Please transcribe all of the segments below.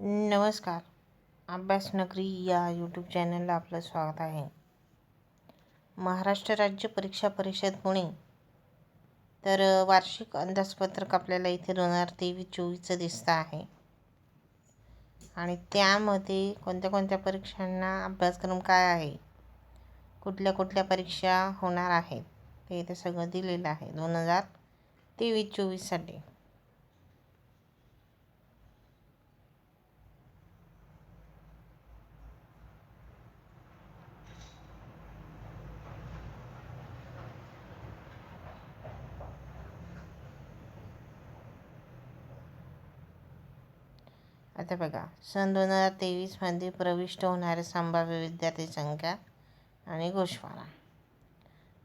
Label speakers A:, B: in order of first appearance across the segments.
A: नमस्कार. अभ्यासनगरी या यूट्यूब चॅनलला आपलं स्वागत आहे. महाराष्ट्र राज्य परीक्षा परिषद पुणे. तर वार्षिक अंदाजपत्रक आपल्याला इथे दोन हजार तेवीस चोवीसचं दिसतं आहे. आणि त्यामध्ये कोणत्या कोणत्या परीक्षांना अभ्यासक्रम काय आहे? कुठल्या कुठल्या परीक्षा होणार आहेत? ते इथे सगळं दिलेलं आहे. दोन हजार तेवीस चोवीससाठी. आता बघा सन दोन हजार तेवीसमध्ये प्रविष्ट होणाऱ्या संभाव्य विद्यार्थी संख्या आणि गोषवारा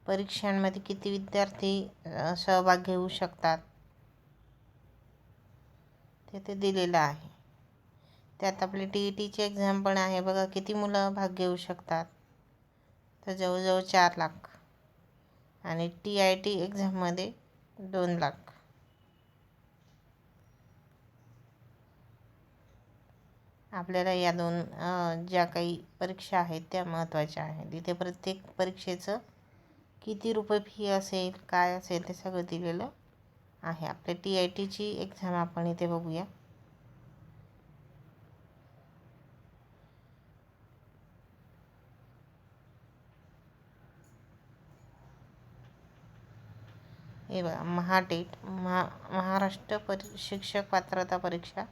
A: परीक्षांमध्ये किती विद्यार्थी सहभाग घेऊ शकतात? ते ते दिलेलं आहे. त्यात आपली टी ई टीची एक्झाम पण आहे. बघा किती मुलं भाग घेऊ शकतात? तर जवळजवळ चार लाख. आणि टी आय टी एक्झाममध्ये दोन लाख. आपल्याला या दोन ज्या काही परीक्षा आहेत त्या महत्त्वाच्या आहेत. इथे प्रत्येक परीक्षेचं किती रुपये फी असेल काय असेल ते सगळं दिलेलं आहे. आपल्या टी आय टीची एक्झाम आपण इथे बघूया. हे बघा महाटेट महा महाराष्ट्र परि शिक्षक पात्रता परीक्षा.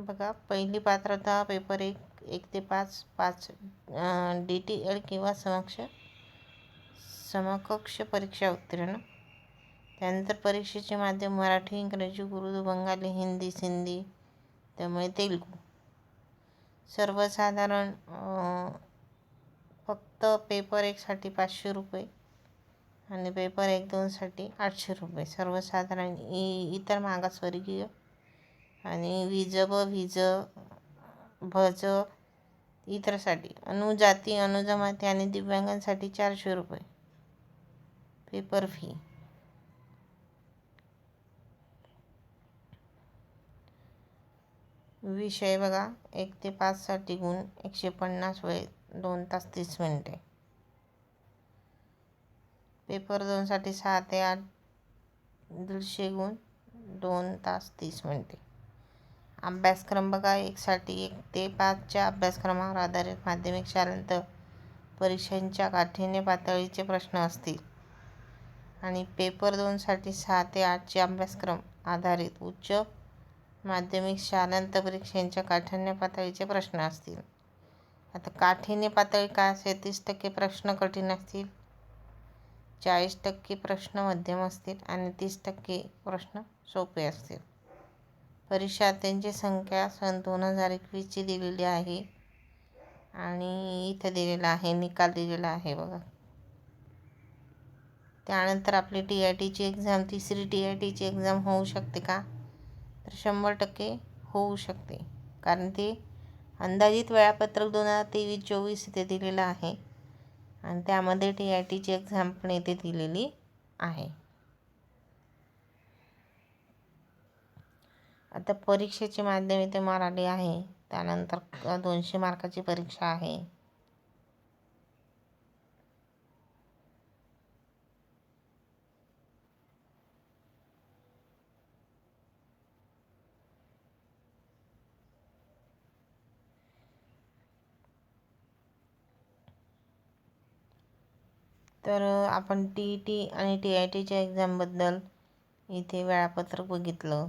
A: बघा पहिली पात्रता पेपर एक एक ते पाच पाच डी टी एल किंवा समक्ष समकक्ष परीक्षा उत्तीर्ण. त्यानंतर परीक्षेचे माध्यम मराठी इंग्रजी उर्दू बंगाली हिंदी सिंधी त्यामुळे तेलुगू. सर्वसाधारण फक्त पेपर एकसाठी पाचशे रुपये आणि पेपर एक दोनसाठी आठशे रुपये. सर्वसाधारण इ इतर मागासवर्गीय आणि विज ब विज भज इतरसाठी. अनुजाती अनुजमाती आणि दिव्यांगांसाठी चारशे रुपये. पेपर फी विषय बघा. एक ते पाचसाठी गुण. एकशे पन्नास वेळ दोन तास तीस मिनटे. पेपर दोनसाठी सहा ते आठ दीडशे गुण. दोन तास तीस मिनटे. अभ्यासक्रम बघा एकसाठी एक ते पाचच्या अभ्यासक्रमावर आधारित माध्यमिक शालांत परीक्षांच्या काठिण्य पातळीचे प्रश्न असतील. आणि पेपर दोनसाठी सहा ते आठचे अभ्यासक्रम आधारित उच्च माध्यमिक शालांत परीक्षांच्या काठिण्य पातळीचे प्रश्न असतील. आता काठिण्य पातळी काय असेल? तीस टक्के प्रश्न कठीण असतील चाळीस टक्के प्रश्न मध्यम असतील आणि तीस टक्के प्रश्न सोपे असतील. परीक्षार्थ्यांची संख्या सन दोन हजार एकवीसची दिलेली आहे. आणि इथं दिलेलं आहे निकाल दिलेला आहे बघा. त्यानंतर आपली टी आय टीची एक्झाम तिसरी टी आय टीची एक्झाम होऊ शकते का? तर शंभर टक्के होऊ शकते. कारण ते अंदाजित वेळापत्रक दोन हजार तेवीस चोवीस इथे दिलेलं आहे. आणि त्यामध्ये टी आय टीची एक्झाम पण इथे दिलेली आहे. आता परीक्षेचे माध्यम इथे मराठी आहे. त्यानंतर दोनशे मार्काची परीक्षा आहे. तर आपण टी ई टी आणि टी आय टीच्या एक्झामबद्दल इथे वेळापत्रक बघितलं.